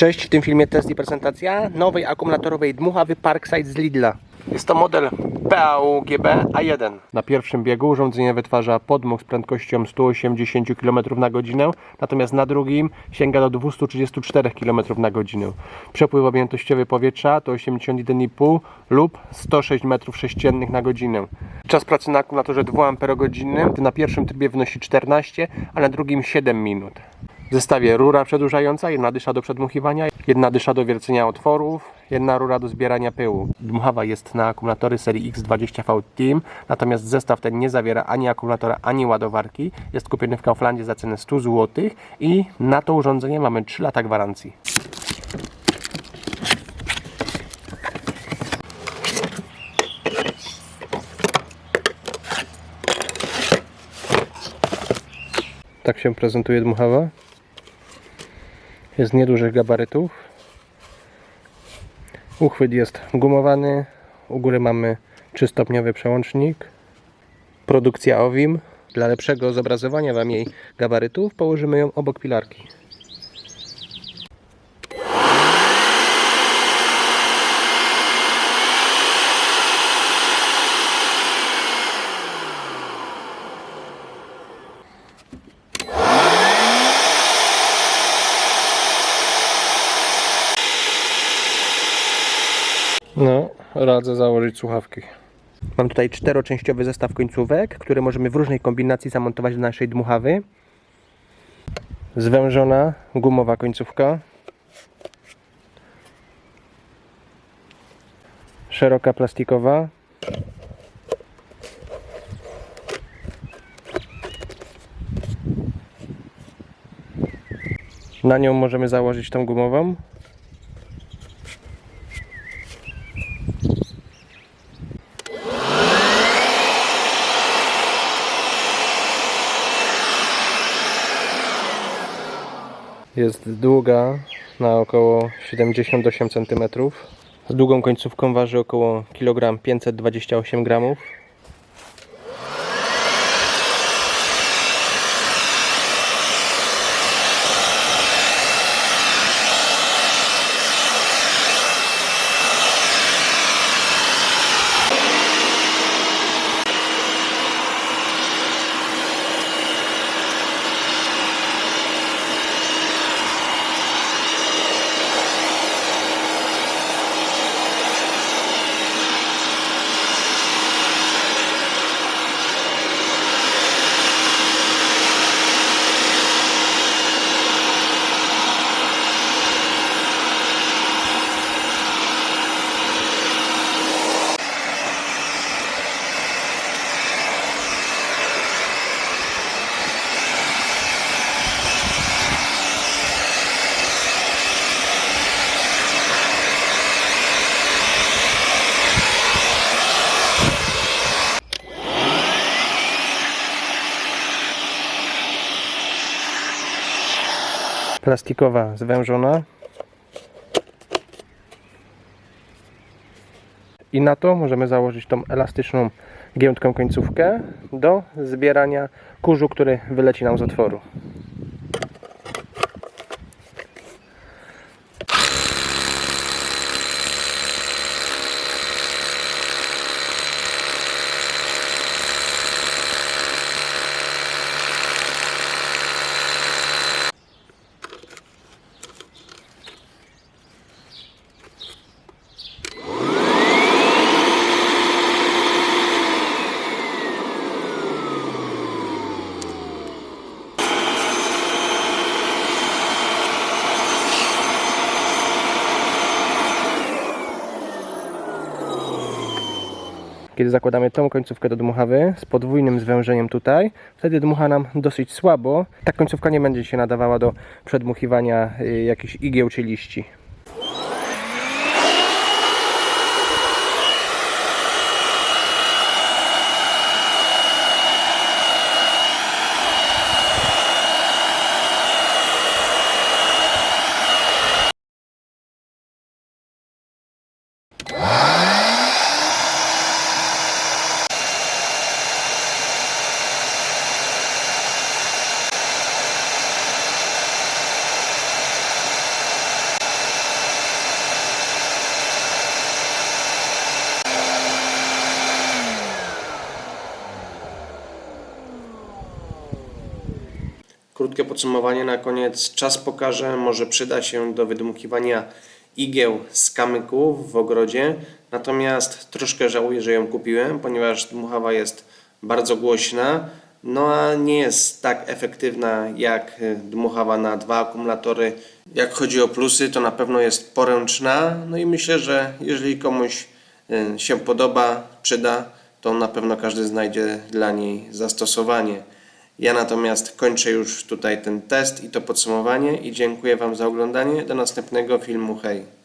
Cześć, w tym filmie test i prezentacja nowej akumulatorowej dmuchawy Parkside z Lidla. Jest to model PAUGB A1. Na pierwszym biegu urządzenie wytwarza podmuch z prędkością 180 km na godzinę, natomiast na drugim sięga do 234 km na godzinę. Przepływ objętościowy powietrza to 81,5 lub 106 m3 na godzinę. Czas pracy na akumulatorze 2 Ah na pierwszym trybie wynosi 14, a na drugim 7 minut. Zestawie rura przedłużająca, jedna dysza do przedmuchiwania, jedna dysza do wiercenia otworów, jedna rura do zbierania pyłu. Dmuchawa jest na akumulatory serii X20V Team, natomiast zestaw ten nie zawiera ani akumulatora, ani ładowarki. Jest kupiony w Kauflandzie za cenę 100 zł i na to urządzenie mamy 3 lata gwarancji. Tak się prezentuje dmuchawa. Jest niedużych gabarytów. Uchwyt jest gumowany. U góry mamy trzystopniowy przełącznik. Produkcja OWIM. Dla lepszego zobrazowania Wam jej gabarytów położymy ją obok pilarki. No, radzę założyć słuchawki. Mam tutaj czteroczęściowy zestaw końcówek, które możemy w różnej kombinacji zamontować do naszej dmuchawy. Zwężona gumowa końcówka. Szeroka plastikowa. Na nią możemy założyć tą gumową. Jest długa na około 78 cm. Z długą końcówką waży około kilogram 528 gramów. Plastikowa zwężona. I na to możemy założyć tą elastyczną giętką końcówkę do zbierania kurzu, który wyleci nam z otworu. Kiedy zakładamy tą końcówkę do dmuchawy z podwójnym zwężeniem tutaj, wtedy dmucha nam dosyć słabo. Ta końcówka nie będzie się nadawała do przedmuchiwania y, jakichś igieł czy liści. Krótkie podsumowanie na koniec. Czas pokaże, może przyda się do wydmuchiwania igieł z kamyków w ogrodzie. Natomiast troszkę żałuję, że ją kupiłem, ponieważ dmuchawa jest bardzo głośna, no a nie jest tak efektywna jak dmuchawa na dwa akumulatory. Jak chodzi o plusy, to na pewno jest poręczna. No i myślę, że jeżeli komuś y, się podoba, przyda, to na pewno każdy znajdzie dla niej zastosowanie. Ja natomiast kończę już tutaj ten test i to podsumowanie i dziękuję Wam za oglądanie. Do następnego filmu. Hej!